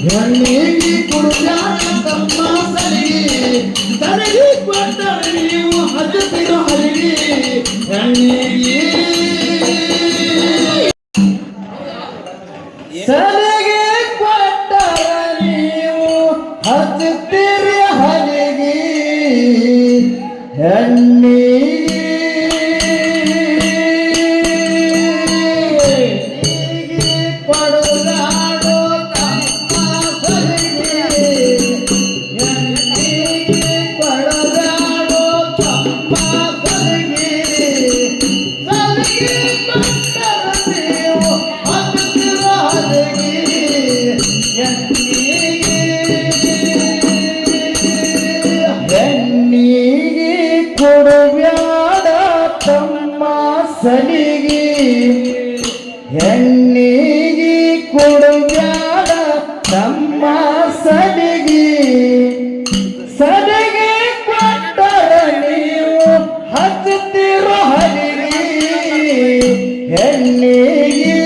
يلي كل جعلك ما سلي تريك وتري وحدتي Elleri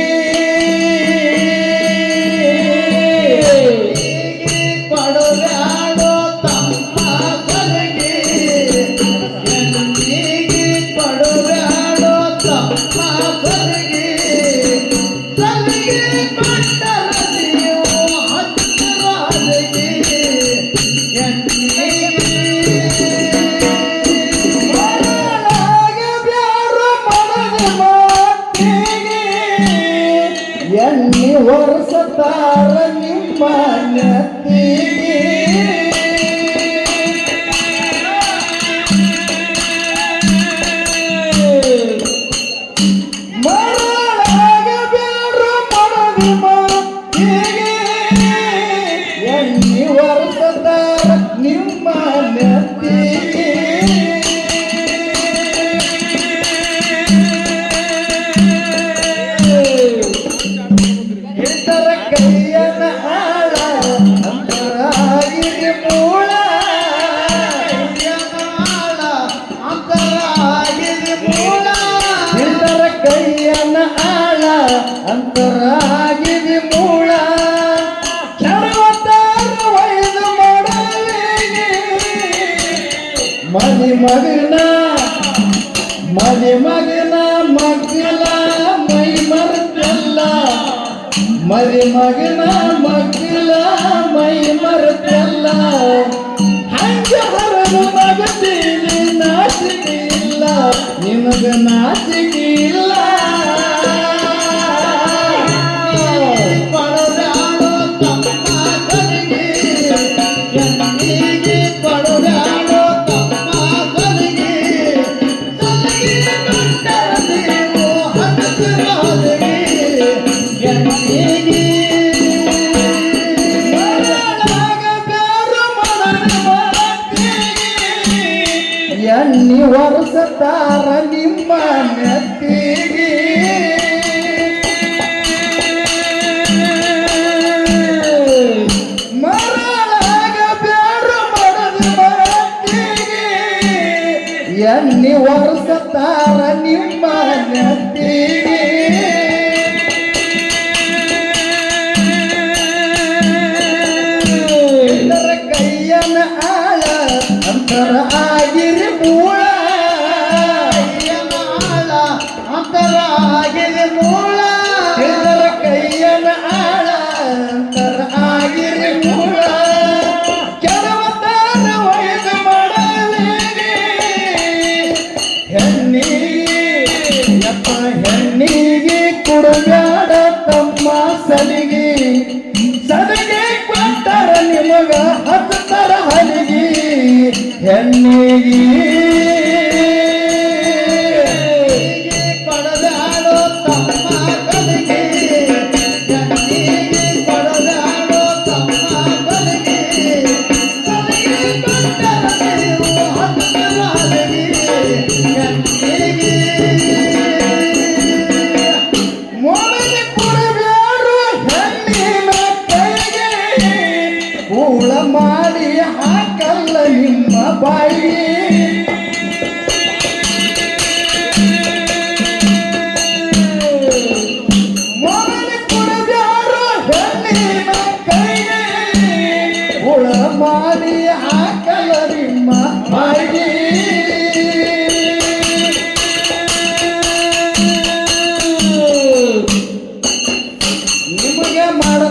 Satara ನಿಮ್ಮನತಿ ಭಕ್ತರಾಗಿದೆ ಮೂಳ. ಸರ್ವತಾರ ವೈದ ಮಾಡಲಿಗೆ. ಮದಿ ಮಗನ ಮದಿ ಮಗನ ಮಗ್ಗಲ ಮೈ ಮರೆತಲ್ಲ. ಮದಿ ಮಗನ ಮಗ್ಗಲ ಮೈ ಮರೆತಲ್ಲ. ಹಂಗ ಹರದು ಮಗತೀನಿ ನಾಚಿಕೆ ಇಲ್ಲ. ನಿನಗ ನಾಚಿಕೆ ಇಲ್ಲ. ni warga tara ಬಿಡು ಬ್ಯಾಡ ತಮ್ಮ ಸಲಿಗಿ ಸದಗೆ ಕೊಟ್ಟರ ನಿಮಗ ಹತ್ತರ ಹಲಿಗಿ.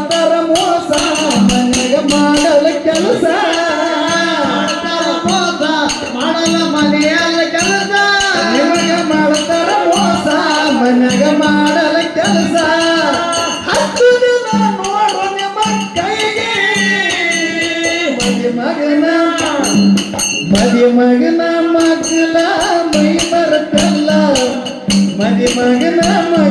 ಮಾಡ್ತಾರ ಮೋಸ ಮನೆಯ ಮಾಡಲ ಕೆಲಸ ಮಾಡ್ತಾರ ಮೋಸ ಮಾಡಲ ಮನೆಯಲ್ಲ ಕೆಲಸ ನಿಮಗೆ ಮಾಡ್ತಾರ ಮೋಸ ಮನೆಯ ಮಾಡಲ ಕೆಲಸ ಹತ್ತು ದಿನ ನೋಡು ನಿಮ್ಮ ಕೈಗೆ ಮದಿ ಮಗನ ಮದಿ ಮಗನ ಮಗಲ ಮೈ ಬರುತ್ತಲ್ಲ ಮದಿ ಮಗನ ಮಗ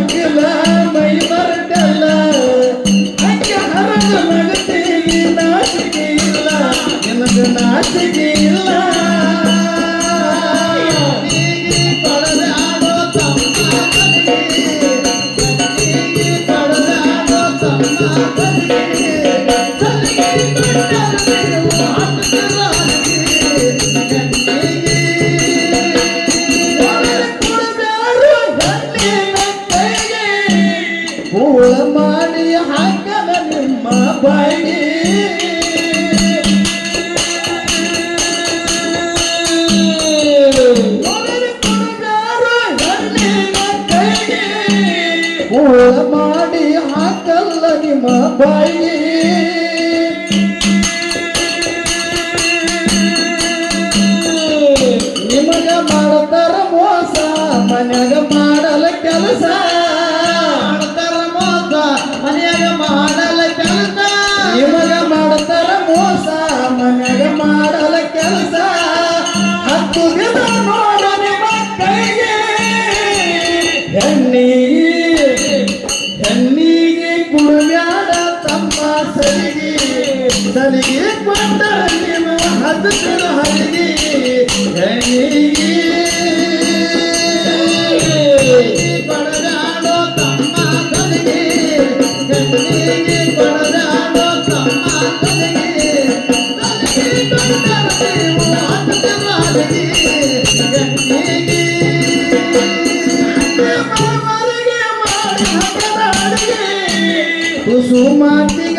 ಮಾಡಿ ಹಾಕಲ್ಲ ನಿಮ್ಮ ಬಾಯಿ. ಸಲಿಗಿ ಸಲಿಗಿ ಕೊಟ್ಟ ನಿಮ್ಮ ಹತ್ತಿರ ಹಲಿಗಿ ಹೆಣ್ಣಿಗೆ ಕುಸುಮಾತಿಗ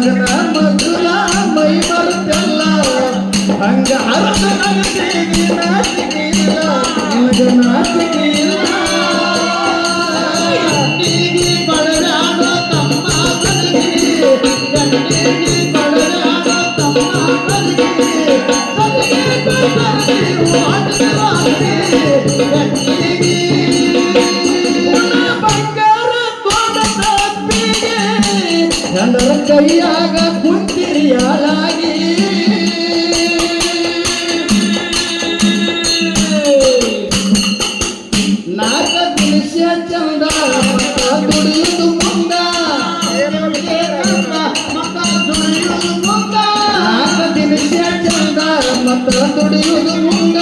ಮನೆ ಮಗನ ಮಗ್ಗುಲ ಮೈ ಮರಕಲ್ಲ ಹಂಗ ಅರ್ಥ ನನಗೆ ನಾಚಿಕೆ ಇಲ್ಲ ನಿನಗ ನಾಚಿಕೆ ಮತ್ತ ದುಡಿಯುವುದು ಮುಂದ.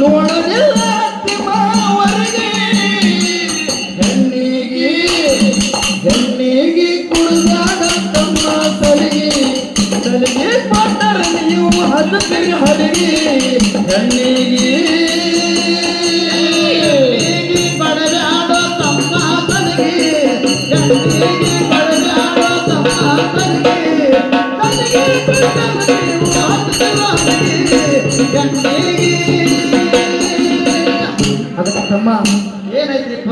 ನೋಡಲಿಲ್ಲ ತಿಮ್ಮವರಿಗೆ ಹೆಣ್ಣಿಗೆ ಹೆಣ್ಣಿಗೆ ಕುಡಿದಾಡ ತಮ್ಮ ಸಲಿಗೆ ಸಲಿಗೆ ಕೊಟ್ಟರ ನೀವು ಹದತಿರಿ ಹರಿಗೆ ಹೆಣ್ಣಿಗೆ ಗಂಡಿಗೆ ಬಡದಾಡೋ ಅದಕ್ಕೆ ತಮ್ಮ. ಏನೈತ್ರಿಪ್ಪ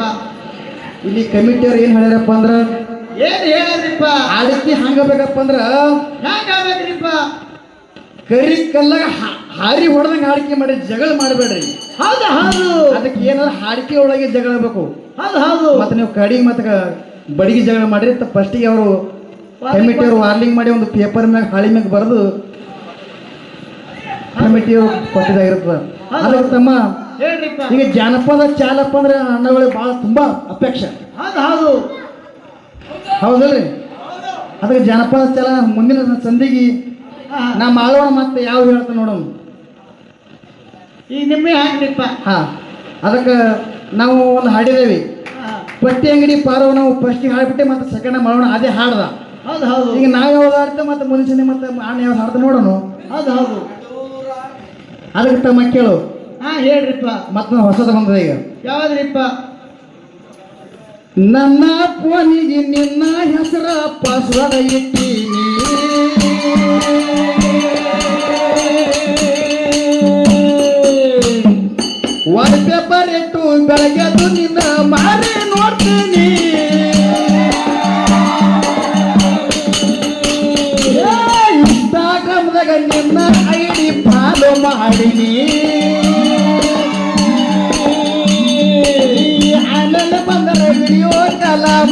ಇಲ್ಲಿ ಕಮಿಟಿಯವ್ರು ಏನ್ ಹೇಳ್ಯಾರಪ್ಪ ಅಂದ್ರ ಏನ್ ಹೇಳ್ಯಾರಿಪ್ಪ ಅದಕ್ಕೆ ಹಂಗಬೇಕಪ್ಪ ಅಂದ್ರೆ ಹಂಗಾಗ್ರಿಪ್ಪ ಕರಿ ಕಲ್ಲಾಗ ಹಾರಿ ಹೊಡೆದಂಗ ಹಾಡಿಕೆ ಮಾಡಿ ಜಗಳ ಮಾಡಬೇಡ್ರಿ. ಹೌದು ಹೌದು. ಅದಕ್ಕೆ ಏನಾದ್ರು ಹಾಡಿಕೆ ಒಳಗೆ ಜಗಳ ಬೇಕು ಹೌದು ಹೌದು. ಮತ್ತೆ ನೀವು ಕಡಿಗೆ ಮತ್ತೆ ಬಡಿಗೆ ಜಗಳ ಮಾಡಿರಿ. ಫಸ್ಟಿಗೆ ಅವರು ಕಮಿಟಿಯವರು ವಾರ್ನಿಂಗ್ ಮಾಡಿ ಒಂದು ಪೇಪರ್ ಮ್ಯಾಗ ಹಾಳಿ ಮ್ಯಾಗ ಬರೆದು ಕಮಿಟಿಯವರು ಕೊಟ್ಟಿದಾಗಿರ್ತದ ಅದಕ್ಕೆ ತಮ್ಮ ಹೇಳ್ರಿಪ್ಪ ಈಗ ಜಾನಪದ ಚಾಲಪ್ಪ ಅಂದ್ರೆ ಅಣ್ಣಗಳಿಗೆ ಭಾಳ ತುಂಬಾ ಅಪೇಕ್ಷೆ. ಹೌದು ಹೌದು. ಹೌದಲ್ರಿ? ಅದಕ್ಕೆ ಜಾನಪದ ಚಾಲ ಮುಂದಿನ ಸಂಧಿಗೆ ನಮ್ಮ ನಾ ಮಾಡೋಣ ಮತ್ತೆ ಯಾವ ಹೇಳ್ತ ನೋಡೋಣ. ಈ ನಿಮ್ಮೆ ಹಾಕ್ರಿಪ್ಪ ಹಾ ಅದಕ್ಕೆ ನಾವು ಒಂದು ಹಾಡಿದೇವಿ ಪಟ್ಟಿ ಅಂಗಡಿ ಪಾರವ ನಾವು ಫಸ್ಟಿಗೆ ಹಾಡ್ಬಿಟ್ಟೆ ಮತ್ತೆ ಸೆಕೆಂಡ್ ಮಾಡೋಣ ಅದೇ ಹಾಡ್ದ. ಹೌದು ಹೌದು. ಈಗ ನಾವು ಯಾವ್ದು ಹಾಡ್ತೇವೆ ಮತ್ತೆ ಮುಂದಿನ ಸಂಧಿ ಮತ್ತೆ ಅಣ್ಣ ಯಾವ್ದು ಹಾಡ್ತ ನೋಡೋಣ. ಹೌದು ಹೌದು. ಅದಕ್ಕೆ ತಮ್ಮ ಕೇಳು. ಹಾ ಹೇಳ್ರಿಪ್ಪ. ಮತ್ತೆ ಹೊಸದ ಬಂದದ ಈಗ. ಯಾವ್ದ್ರಿಪ್ಪ? ನನ್ನ ಫೋನಿಗೆ ನಿನ್ನ ಹೆಸರ ಪಾಸ್ವರ್ಡ್ ಇಟ್ಟೀನಿ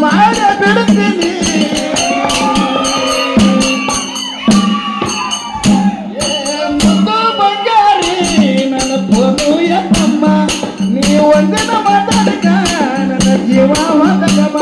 ಮಾಡ ಬಿಡುತ್ತೀನಿ. ಮುದ್ದು ಬಂಗಾರಿ ನೀ ಒಂದಿನ ಮಾತಾಡಕ ನನ್ನ ಜೀವ ಹೊಂದಕಮ್ಮ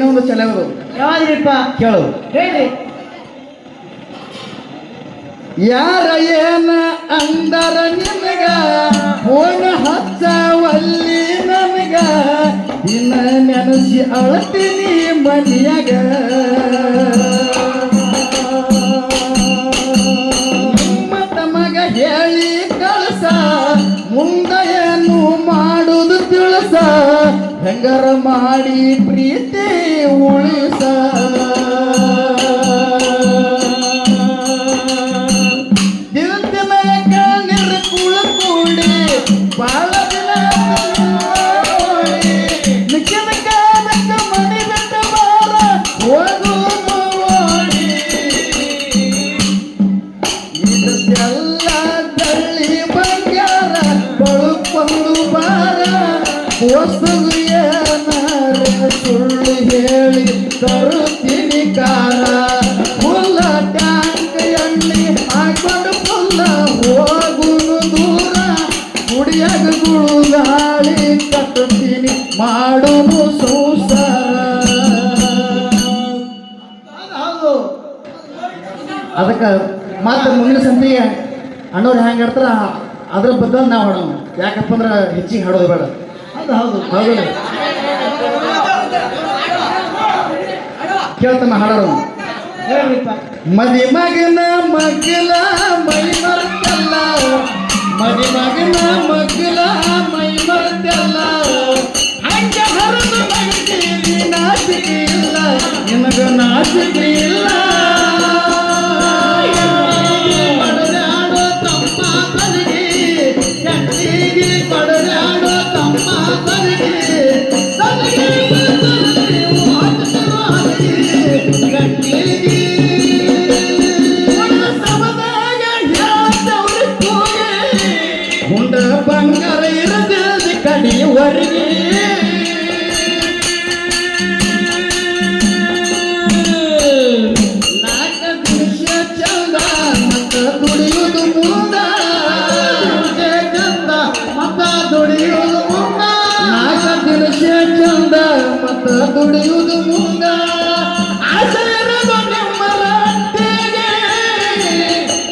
ಇನ್ನೊಂದು ಚಲವರು ಯಾವ್ದ್ರಿಪ್ಪ ಕೇಳು. ಹೇಳಿ ಯಾರ ಏನ ಅಂದರ ನಿನಗ? ಫೋನ್ ಹಚ್ಚವಲ್ಲಿ ನನಗ. ಇನ್ನ ನೆನಸಿ ಅಳತೀನಿ ಮನೆಯಾಗ. ತಮಗ ಹೇಳಿ ಕಳಸ ಮುಂದ ಏನು ಮಾಡುದು ತಿಳಸ. ಹೆಂಗರ ಮಾಡಿ ಅಣ್ಣವ್ರು ಹೆಂಗೆ ಆಡ್ತಾರ ಅದ್ರ ಬದಲು ನಾವು ಹಾಡೋಣ ಯಾಕಪ್ಪ ಅಂದ್ರೆ ಹೆಚ್ಚಿಗೆ ಹಾಡೋದು ಬೇಡ. ಅದು ಹೌದು. ಹೌದು. ಕೇಳ್ತಾನ ಹಾಡೋಣ ಹೇಳ್ರಿಪ್ಪ ಮದಿ ಮಗನ ಮಗಲ ಮೈ ಮರ್ತಲ್ಲ ಮದಿ ಮಗನ ಮಗಲ ಮೈ ಮರ್ತಲ್ಲ ಹಂಗ ಹರಿದು ಮಗತೀರಿ ನಾಚಿಕೆ ಇಲ್ಲ. ನಿನಗ ನಾಚಿಕೆ ಇಲ್ಲ.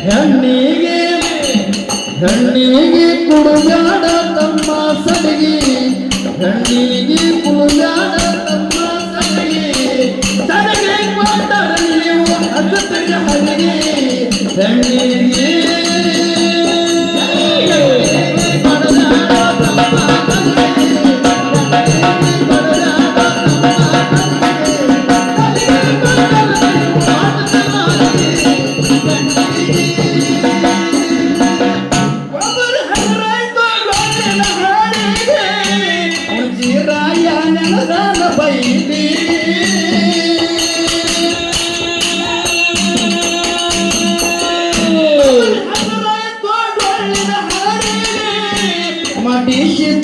ಹೆಣ್ಣಿಗೆ ಹೆಣ್ಣಿಗೆ ಕುಡುಗಾಡ ತಮ್ಮ ಸಡಗಿ ಹೆಣ್ಣಿಗೆ ಕುಡುಗಾಡ ತಮ್ಮ ಸಡಗಿ ಸಲಿಗೆ ಕೊಟ್ಟರ ನೀವು ಹಸುತ್ತಿಗೆ ಹಲಿಗೆ ಹೆಣ್ಣಿಗೆ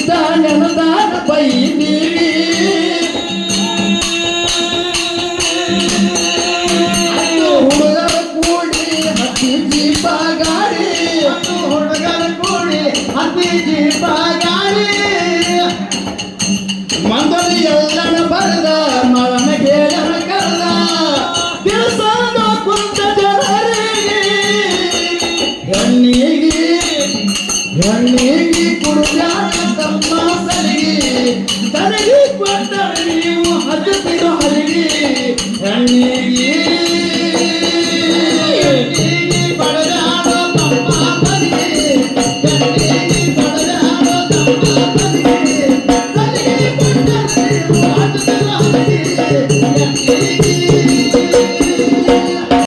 ನೆನದಾನ ಹುಡುಗರ ಕೂಡಿ ಹತ್ತಿ ಜೀಪ ಗಾಡಿ ಹುಡುಗರ ಕೂಡಿ ಹತ್ತಿ ಜೀಪ ಗಾಡಿ ಎಲ್ಲನ ಬರದ ಮಳನ ಕೇಳನ ಕರೆದ. ತಿಳಿಸೋದ ಕುಂತ ಜನರಿಗೆ ಹೆಣ್ಣಿಗೆ ಹೆಣ್ಣಿಗೆ ಕುಡುಗಾಡ